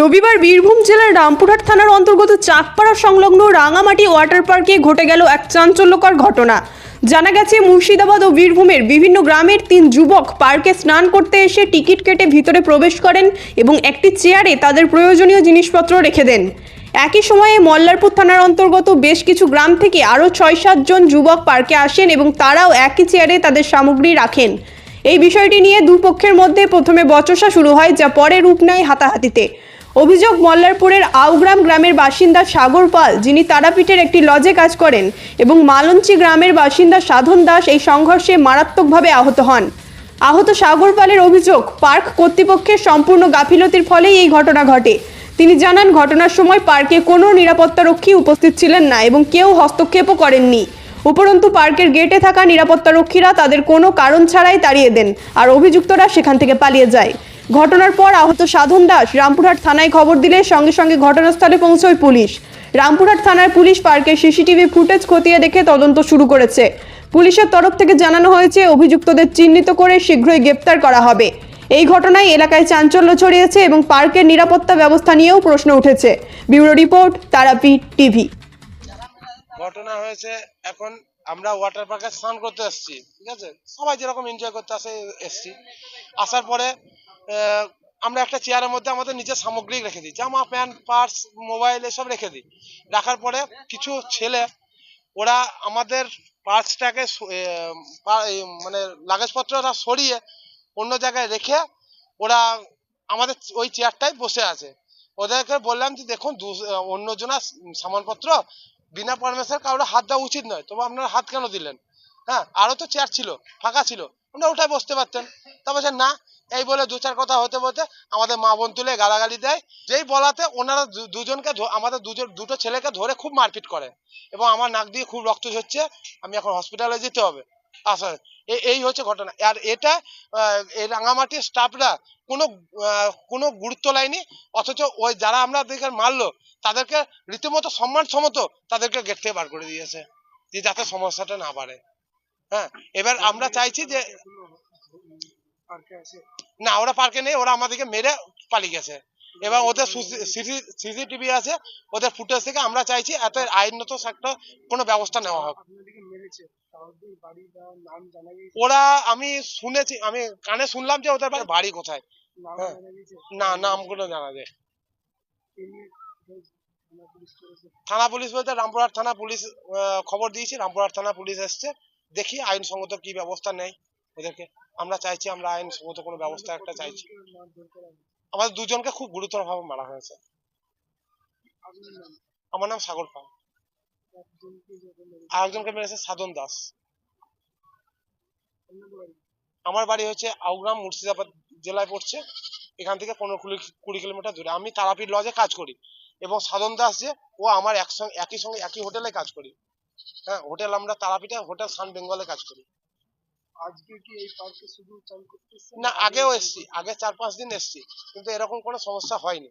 রবিবার বীরভূম জেলার রামপুরহাট থানার অন্তর্গত চাকপাড়া সংলগ্ন রাঙামাটি ওয়াটার পার্কে ঘটে গেল এক চাঞ্চল্যকর ঘটনা। জানা গেছে, মুর্শিদাবাদ ও বীরভূমের বিভিন্ন গ্রামের তিন যুবক পার্কে স্নান করতে এসে টিকিট কেটে ভিতরে প্রবেশ করেন এবং একটি চেয়ারে তাদের প্রয়োজনীয় জিনিসপত্র রেখে দেন। একই সময়ে মল্লারপুর থানার অন্তর্গত বেশ কিছু গ্রাম থেকে আরও ছয় সাতজন যুবক পার্কে আসেন এবং তারাও একই চেয়ারে তাদের সামগ্রী রাখেন। এই বিষয়টি নিয়ে দুপক্ষের মধ্যে প্রথমে বচসা শুরু হয়, যা পরে রূপ নেয় হাতাহাতিতে। অভিযোগ, মল্লারপুরের আউগ্রাম গ্রামের বাসিন্দা সাগর পাল, যিনি তারাপীঠের একটি লজে কাজ করেন, এবং মালঞ্চি গ্রামের বাসিন্দা সাধন দাস এই সংঘর্ষে মারাত্মকভাবে আহত হন। আহত সাগর পালের অভিযোগ, পার্ক কর্তৃপক্ষের সম্পূর্ণ গাফিলতির ফলেই এই ঘটনা ঘটে। তিনি জানান, ঘটনার সময় পার্কে কোনো নিরাপত্তারক্ষী উপস্থিত ছিলেন না এবং কেউ হস্তক্ষেপও করেননি। উপরন্তু, পার্কের গেটে থাকা নিরাপত্তারক্ষীরা তাদের কোনো কারণ ছাড়াই তাড়িয়ে দেন, আর অভিযুক্তরা সেখান থেকে পালিয়ে যায়। ঘটনার পর আহত সাধন দাস রামপুরহাট থানায় খবর দিলে সঙ্গে সঙ্গে ঘটনাস্থলে পৌঁছয় পুলিশ। রামপুরহাট থানার পুলিশ পার্কের সিসিটিভি ফুটেজ খতিয়ে দেখে তদন্ত শুরু করেছে। পুলিশের তরফ থেকে জানানো হয়েছে, অভিযুক্তদের চিহ্নিত করে শীঘ্রই গ্রেপ্তার করা হবে। এই ঘটনায় এলাকায় চাঞ্চল্য ছড়িয়েছে এবং পার্কের নিরাপত্তা ব্যবস্থা নিয়েও প্রশ্ন উঠেছে। Bureau report, Tarapith TV. ঘটনা হয়েছে, এখন আমরা ওয়াটার পার্কে স্নান করতে এসেছি, ঠিক আছে? সবাই যেরকম এনজয় করতে আসে, এসেছি। আসার পরে আমরা একটা চেয়ারের মধ্যে আমাদের নিজের সামগ্রী রেখে দিই। জামা, প্যান্ট, পার্স, মোবাইল এসব রেখে দিই। রাখার পরে কিছু ছেলে, ওরা আমাদের পার্সটাকে মানে লাগেজপত্রটা সরিয়ে অন্য জায়গায় রেখে ওরা আমাদের ওই চেয়ারটাই বসে আছে। ওদেরকে বললাম যে, দেখুন, দু- অন্যজনের সামানপত্র বিনা পারমিশন কারোর হাত দেওয়া উচিত নয়। তবে আপনারা হাত কেন দিলেন? হ্যাঁ আরও তো চেয়ার ছিল, ফাঁকা ছিল। আপনারা ওটাই বসতে পারতেন। তা বলছে না, এই বলে দু চার কথা হতে বলতে আমাদের মা বোন তুলে গালাগালি দেয়। যেই বলাতে ওনারা দুজনকে আমাদের দুজন দুটো ছেলেকে ধরে খুব মারপিট করে এবং আমার নাক দিয়ে খুব রক্ত ঝরছে। আমি এখন হসপিটালে যেতে হবে। আচ্ছা এই হচ্ছে ঘটনা। আর এটা এই রাঙামাটির স্টাফরা কোনো কোনো গুরুত্ব লাইনি অথচ ওই যারা আমরা দেখে মারলো, তাদেরকে রীতিমতো সম্মান সমত তাদেরকে গেট থেকে বার করে দিয়েছে, যে যাতে সমস্যাটা না বাড়ে। হ্যাঁ এবার আমরা চাইছি যে না ওরা পার্কে নেই ওরা আমাদেরকে মেরে পালিয়ে গেছে। এবং ওদের সিসিটিভি আছে ওদের ফুটেজ থেকে আমরা চাইছি এত আইনত একটা কোনো ব্যবস্থা নেওয়া হোক। ওরা আমি শুনেছি আমি কানে শুনলাম যে ওদের বাড়ি- কোথায়। নাম হ্যাঁ। জানা না নামগুলো জানা যায়। থানা পুলিশ বলতে রামপুরহাট থানা পুলিশ খবর দিয়েছি রামপুরহাট থানা পুলিশ এসছে দেখি আইনসঙ্গত কি ব্যবস্থা নেয়। ওদেরকে আমরা চাইছি, আমরা আইনসঙ্গত কোনো ব্যবস্থা একটা চাইছি। আমাদের দুজনকে খুব গুরুতর ভাবে মারা হয়েছে। আমার নাম সাগর পাল। আর একজনকে মেরেছে সাধন দাস। আমার বাড়ি হচ্ছে আউগ্রাম, মুর্শিদাবাদ জেলায় পড়ছে। এখান থেকে পনেরো কুড়ি কুড়ি কিলোমিটার দূরে। আমি তারাপীঠ লজে কাজ করি এবং সাধন দাস যে, ও আমার একসঙ্গে, একই সঙ্গে একই হোটেলে কাজ করি। হ্যাঁ হোটেল আমরা তারাপীঠে হোটেল সান বেঙ্গলে কাজ করি। আজকে কি এই পার্কে শুধু চান না আগেও এসেছি আগে চার পাঁচ দিন এসেছি কিন্তু এরকম কোনো সমস্যা হয়নি।